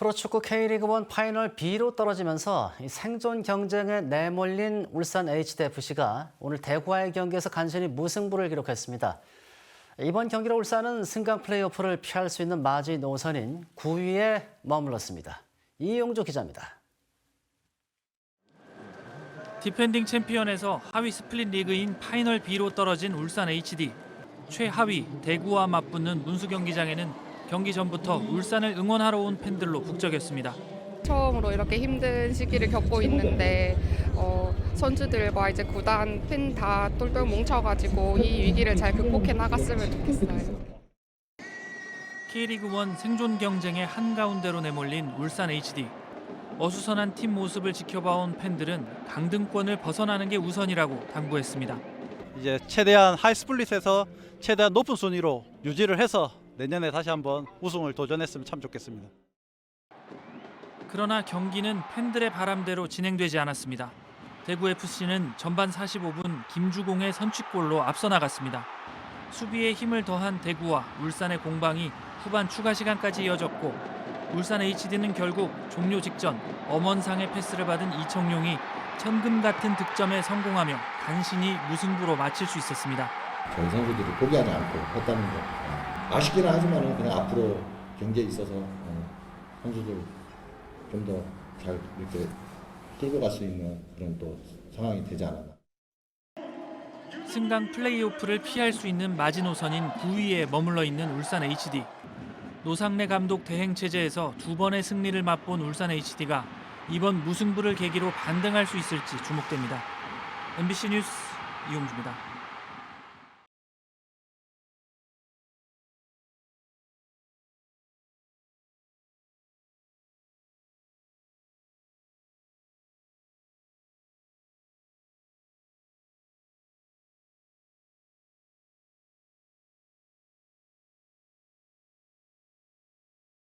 프로축구 K리그1 파이널 B로 떨어지면서 이 생존 경쟁에 내몰린 울산 HDFC가 오늘 대구와의 경기에서 간신히 무승부를 기록했습니다. 이번 경기로 울산은 승강 플레이오프를 피할 수 있는 마지 노선인 9위에 머물렀습니다. 이용조 기자입니다. 디펜딩 챔피언에서 하위 스플릿 리그인 파이널 B로 떨어진 울산 HD. 최하위 대구와 맞붙는 문수 경기장에는 경기 전부터 울산을 응원하러 온 팬들로 북적였습니다. 처음으로 이렇게 힘든 시기를 겪고 있는데 어, 선수들과 이제 구단 팬 다 똘똘 뭉쳐가지고 이 위기를 잘 극복해 나갔으면 좋겠어요. K리그 1 생존 경쟁의 한가운데로 내몰린 울산 HD. 어수선한 팀 모습을 지켜봐온 팬들은 강등권을 벗어나는 게 우선이라고 당부했습니다. 이제 최대한 하이스플릿에서 최대한 높은 순위로 유지를 해서 내년에 다시 한번 우승을 도전했으면 참 좋겠습니다. 그러나 경기는 팬들의 바람대로 진행되지 않았습니다. 대구 FC는 전반 45분 김주공의 선취골로 앞서 나갔습니다. 수비에 힘을 더한 대구와 울산의 공방이 후반 추가 시간까지 이어졌고 울산 HD는 결국 종료 직전 엄원상의 패스를 받은 이청용이 천금 같은 득점에 성공하며 간신히 무승부로 마칠 수 있었습니다. 저희 선수들이 포기하지 않고 했다는 거 어, 아쉽기는 하지만 그냥 앞으로 경기에 있어서 어, 선수들 좀 더 잘 이렇게 끌고 갈 수 있는 그런 또 상황이 되지 않았나. 승강 플레이오프를 피할 수 있는 마지노선인 9위에 머물러 있는 울산 HD. 노상래 감독 대행 체제에서 두 번의 승리를 맛본 울산 HD가 이번 무승부를 계기로 반등할 수 있을지 주목됩니다. MBC 뉴스 이용주입니다.